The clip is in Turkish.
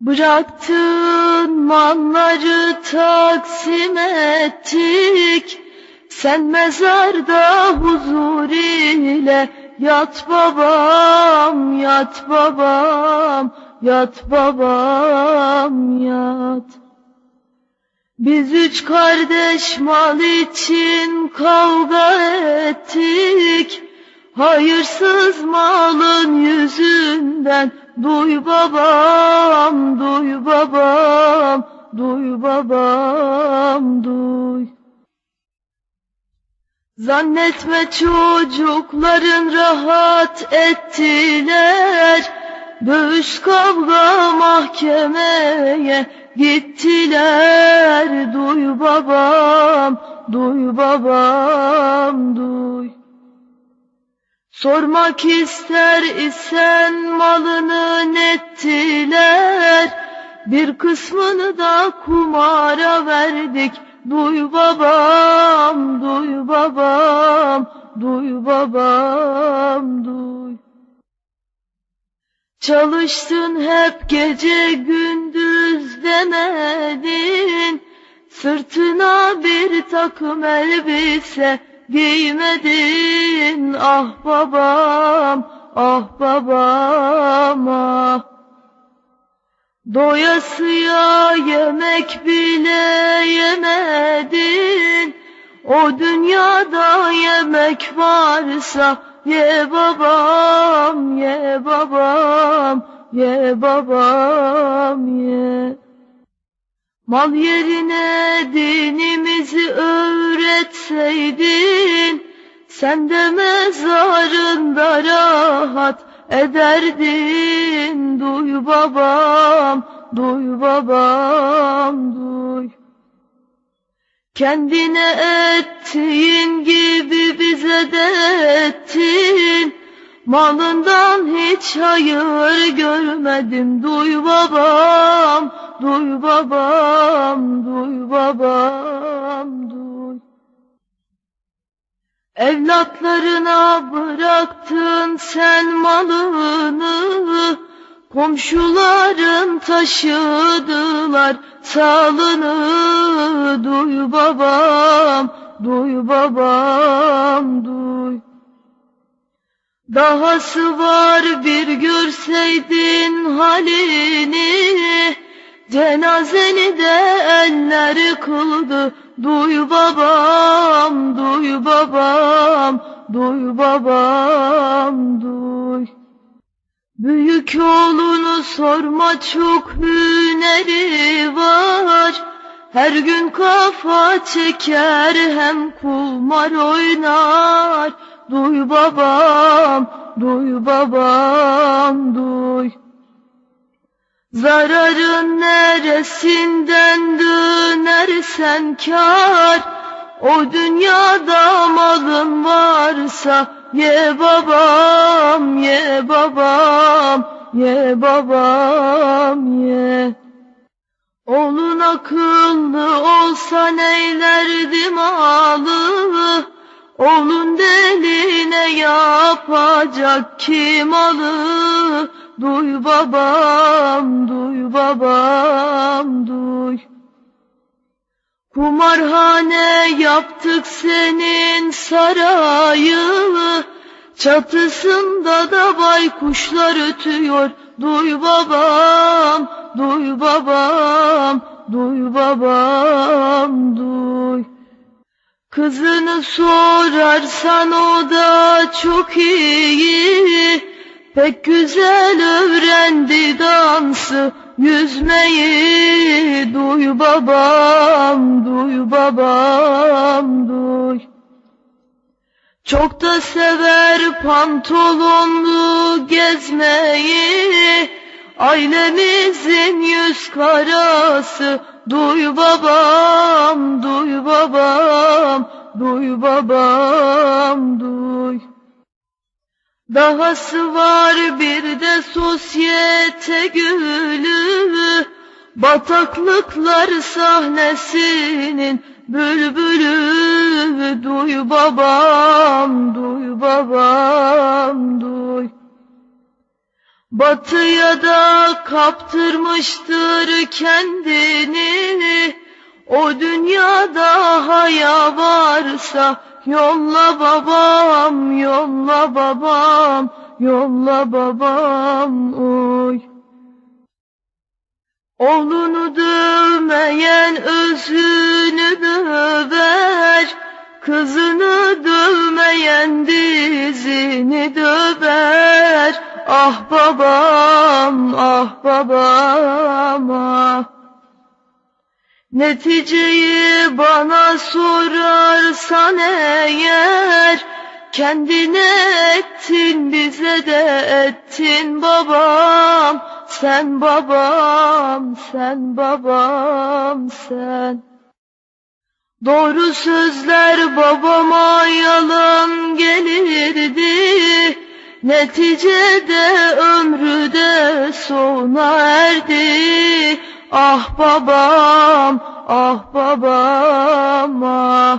Bıraktın malları taksim ettik. Sen mezarda huzur ile yat babam, yat babam, yat babam, yat. Biz üç kardeş mal için kavga ettik. Hayırsız malın yüzünden duy babam, duy babam, duy babam, duy. Zannetme çocukların rahat ettiler. Dövüş kavga mahkemeye gittiler. Duy babam, duy babam, duy. Sormak ister isen malını nettiler. Bir kısmını da kumara verdik. Duy babam, duy babam, duy babam, duy. Çalıştın hep gece gündüz demedin. Sırtına bir takım elbise giymedin. Ah babam, ah babam, ah. Doyasıya yemek bile yemedin. O dünyada yemek varsa ye babam, ye babam, ye babam, ye. Mal yerine dinimizi öğretseydin, sen de mezarında rahat ederdin. Duy babam, duy babam, duy. Kendine ettiğin gibi bize de ettin. Malından hiç hayır görmedim. Duy babam, duy babam, duy babam, duy. Evlatlarına bıraktın sen malını, komşuların taşıdılar salını. Duy babam, duy babam, duy. Dahası var bir görseydin halini, cenazeni de eller kıldı. Duy babam, duy babam, duy babam, duy. Büyük oğlunu sorma çok hüneri var. Her gün kafa çeker hem kumar oynar. Duy babam, duy babam, duy. Zararın neresinden dönersen kar. O dünyada malın varsa ye babam, ye babam, ye babam, ye. Oğlun akıllı olsa neylerdi malı? Oğlun deline yapacak kim alı? Duy babam, duy babam, duy. Kumarhane yaptık senin sarayı. Çatısında da baykuşlar ötüyor. Duy babam, duy babam, duy babam, duy. Kızını sorarsan o da çok iyi. Pek güzel öğrendi dansı, yüzmeyi. Duy babam, duy babam, duy. Çok da sever pantolonlu gezmeyi. Ailemizin yüz karası. Duy babam, duy babam, duy babam, duy. Dahası var bir de sosyete gülü. Bataklıklar sahnesinin bülbülü. Duy babam, duy babam, duy. Batıya da kaptırmıştır kendini O dünyada haya varsa Yolla babam, yolla babam, yolla babam oy Oğlunu dövmeyen özünü döver. Kızını dövmeyen dizini döver. Ah babam, ah babam, ah. Neticeyi bana sorarsan eğer Kendine ettin bize de ettin babam. Sen babam, sen babam, sen. Doğru sözler babama yalan gelirdi. Neticede ömrü de sona erdi. Ah babam, ah babam, ah